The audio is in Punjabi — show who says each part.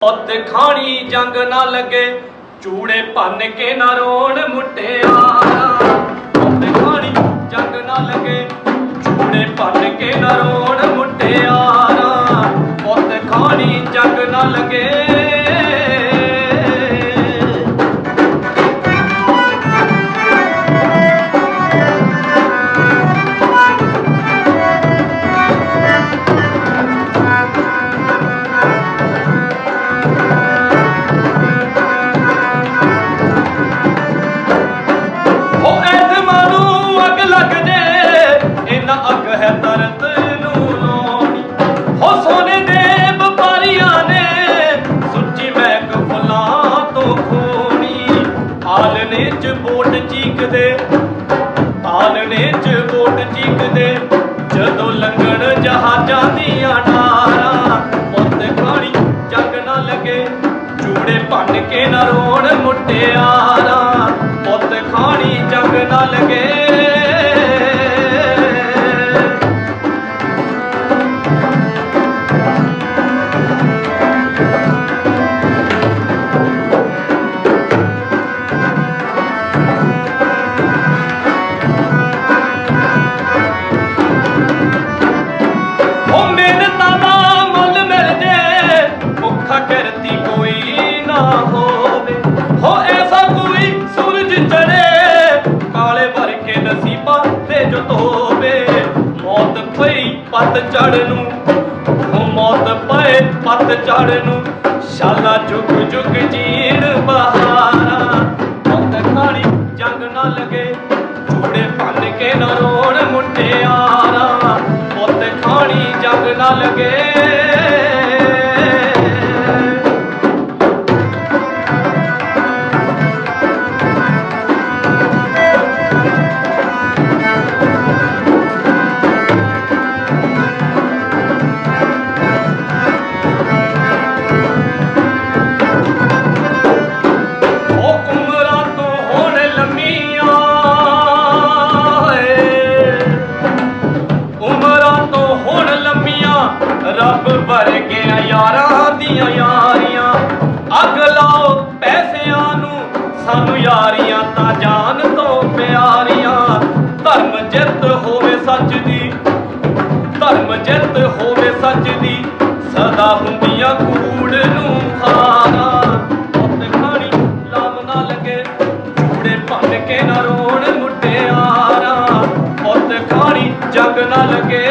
Speaker 1: ਉੱਤ ਖਾਣੀ ਜੰਗ ਨਾ ਲੱਗੇ ਚੂੜੇ ਭੰਨ ਕੇ ਨਾ ਰੋਣ ਮੁੱਟਿਆਰਾ ਹੈ ਤਰਤ ਨੂੰ ਲਾਉਣੀ ਹੋ ਸੋਨੇ ਦੇ ਵਪਾਰੀਆਂ ਨੇ ਸੁੱਚੀ ਮਹਿਕ ਫੁੱਲਾਂ ਤੋਂ ਖੋਣੀ। ਆਲਣੇ ਚ ਬੋਟ ਚੀਕਦੇ ਆਲਣੇ ਚ ਬੋਟ ਚੀਕਦੇ। ਜਦੋਂ ਲੰਗਣ ਜਹਾਜ਼ਾਂ ਦੀਆਂ ਡਾਰਾਂ ਪੁੱਤ ਖਾਣੀ ਜੰਗ ਨਾ ਲੱਗੇ। ਚੂੜੇ ਭੰਨ ਕੇ ਨਾ ਰੋਣ ਮੁੱਟਿਆਰਾਂ ਕਰਤੀ ਕੋਈ ਨਾ ਹੋਵੇ। ਹੋ ਐਸਾ ਕੋਈ ਸੂਰਜ ਚੜੇ ਕਾਲੇ ਭਰ ਕੇ ਨਸੀਬਾਂ ਤੇ ਜੋ ਧੋਵੇ। ਮੌਤ ਪਈ ਪੱਤ ਚੜ ਨੂੰ ਉਹ ਮੌਤ ਪਏ ਪੱਤ ਚੜ ਨੂੰ ਸ਼ਾਲਾ ਜੁਗ ਜੁਗ ਜੀਣ ਬਹਾਰਾ, ਮੌਤ ਖਾਣੀ ਜੰਗ ਨਾ ਲਗੇ। ਚੂੜੇ ਭੰਨ ਕੇ ਨਾ ਰੋਣ। ਰੱਬ ਵਰਗਿਆਂ ਯਾਰਾਂ ਦੀਆਂ ਯਾਰੀਆਂ। ਅੱਗ ਲਾਓ ਪੈਸਿਆਂ ਨੂੰ, ਸਾਨੂੰ ਯਾਰੀਆਂ ਤਾਂ ਜਾਨ ਤੋਂ ਪਿਆਰੀਆਂ। ਧਰਮ ਜਿੱਤ ਹੋਵੇ ਸੱਚ ਦੀ, ਧਰਮ ਜਿੱਤ ਹੋਵੇ ਸੱਚ ਦੀ, ਸਦਾ ਹੁੰਦੀਆਂ ਕੂੜ ਨੂੰ ਹਾਰਾ। ਉੱਤ ਖਾਣੀ ਲਮ ਨਾ ਲੱਗੇ, ਕੂੜੇ ਭੰਨ ਕੇ ਨਾ ਰੋਣ ਮੁੱਟਿਆਰਾ ਉੱਤ ਖਾਣੀ ਜਗ ਨਾ ਲੱਗੇ।